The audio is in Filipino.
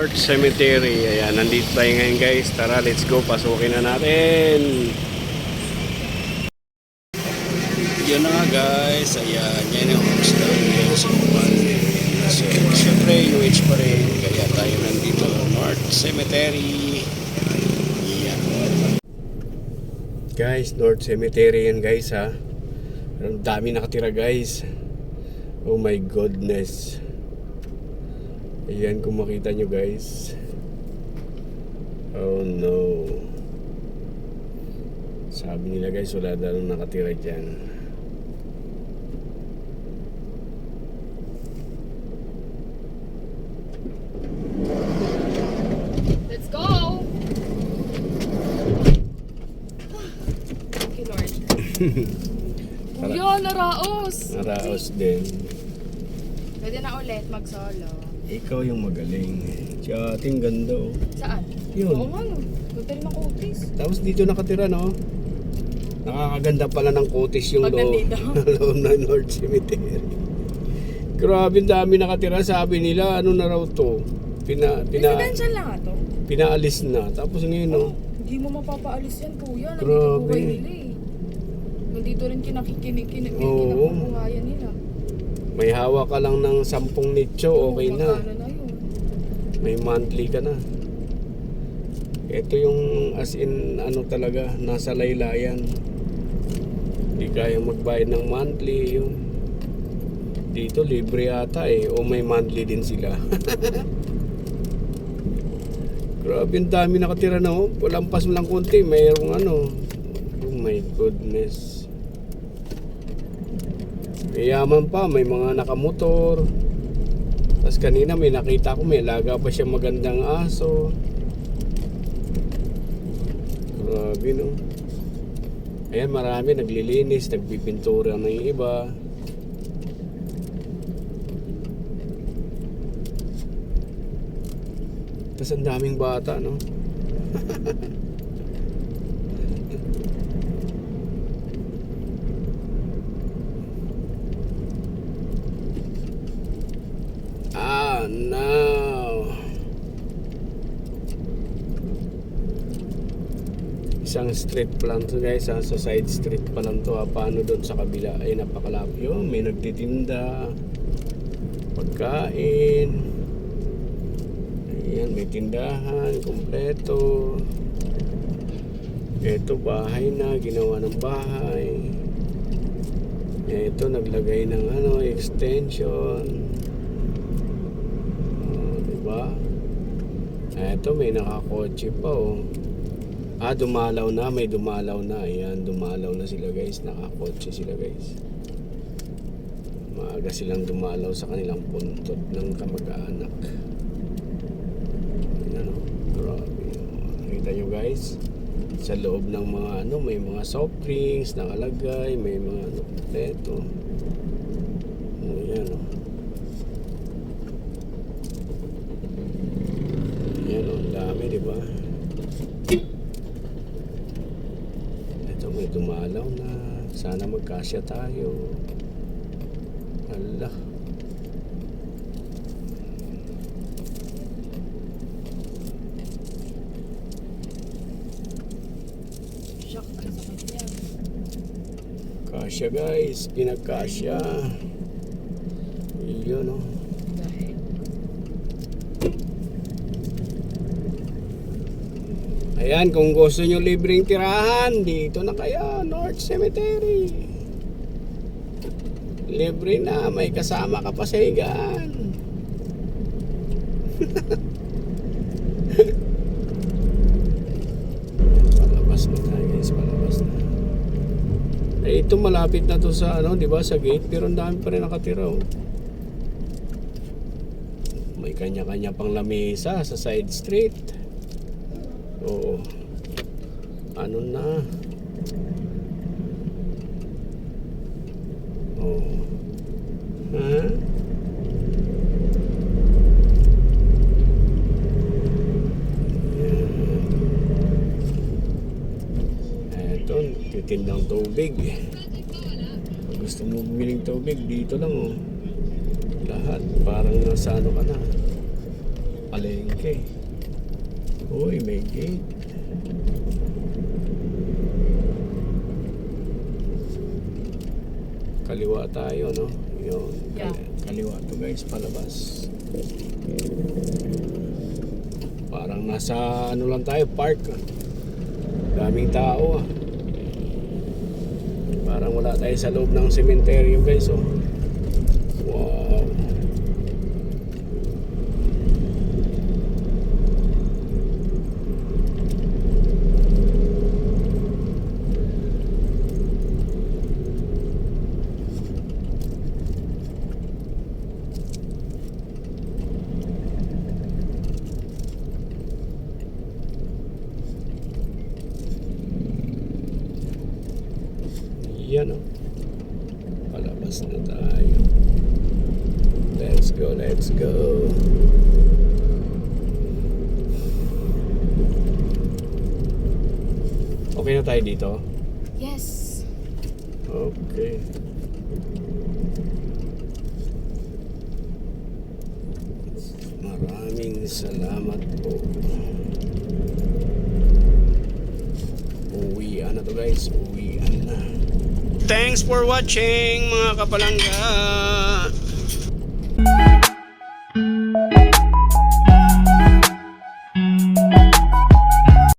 North Cemetery. Ayan, nandito tayo ngayon guys. Tara, let's go. Pasukin na natin. Yan na guys. Ayan, yan yung hostel ngayon sa Kupan. So, syempre, UH pa rin. Kaya tayo nandito. North Cemetery. Yan. Guys, North Cemetery yan guys ha. Ang dami nakatira guys. Oh my goodness. Ayan kung makita nyo guys. Oh no. Sabi nila guys, wala daw nakatira dyan. Let's go! Thank you, Lord. Kuya, naraos! Naraos din. Pwede na ulit mag-solo. Ikaw yung magaling. Siya ating ganda oh. Saan? Yun. Oo nga no. Ganda rin ang kutis. Tapos dito nakatira no. Nakakaganda pala ng kutis yung Pag loob, nandito. loob ng North Cemetery. Grabe dami nakatira. Sabi nila ano na raw to. Pina, pina, Residential lang ito. pinaalis na. Tapos ngayon no. Hindi mo mapapaalis yan, kuya. Nandito Grabe. buhay nila eh. Nandito rin kinakikinig Oo. kinabubuhayan nila. May hawak ka lang ng 10 nicho, okay na. Yun? May monthly ka na. Ito yung as in ano talaga, nasa laylayan. Hindi kaya magbayad ng monthly yun. Dito libre ata eh, o may monthly din sila. Grabe ang dami nakatira na oh. Walampas mo lang konti, mayroong ano. Oh my goodness. Mayaman pa, may mga nakamotor. Tapos kanina may nakita ko may laga pa siya magandang aso. Grabe no. Ayan marami naglilinis, nagpipintura ng iba. Tapos ang daming bata no. Ah, no. Isang street pa lang to guys ha. Sa side street pa lang to ha. Paano doon sa kabila? Ay napakalapit. Yun, may nagtitinda. Pagkain. Ayan, may tindahan. Kompleto. Ito bahay na. Ginawa ng bahay. Ito naglagay ng ano, extension. Oh, diba? Eto, may nakakotse pa oh. Ah, dumalaw na. May dumalaw na. Ayan, dumalaw na sila guys. Nakakotse sila guys. Maaga silang dumalaw sa kanilang puntod ng kamag-anak. Ayan oh. Grabe. oh. Nakita nyo guys? Sa loob ng mga ano, may mga soft drinks nakalagay. May mga ano, kompleto. Ayan oh. Ayan o, ang dami, di ba? Ito may dumalaw na. Sana magkasya tayo. Niya. Kasya guys, pinagkasya. Yun o. Dahil. Ayan, kung gusto nyo libreng tirahan, dito na kayo, North Cemetery. Libre na, may kasama ka pa sa higaan. palabas na tayo guys, palabas na. Eh, ito malapit na to sa ano, di ba, sa gate, pero ang dami pa rin nakatira oh. May kanya-kanya pang lamesa sa side street. Oo. Ano na? Oo. Ha? Yan. Eto, titindang tubig. Gusto mo bumiling tubig, dito lang oh. Lahat. Parang nasa ano ka na. palengke. Uy, may gate. Kaliwa tayo, no? Yun. Yeah. Kaliwa to guys, palabas. Parang nasa ano lang tayo, park. Daming tao ah. Parang wala tayo sa loob ng sementeryo guys, oh. Yan oh. Palabas na tayo. Let's go, let's go. Okay na tayo dito? Yes. Okay. Maraming salamat po. Uwian na to guys. Uwian na. Thanks for watching mga kapalangga.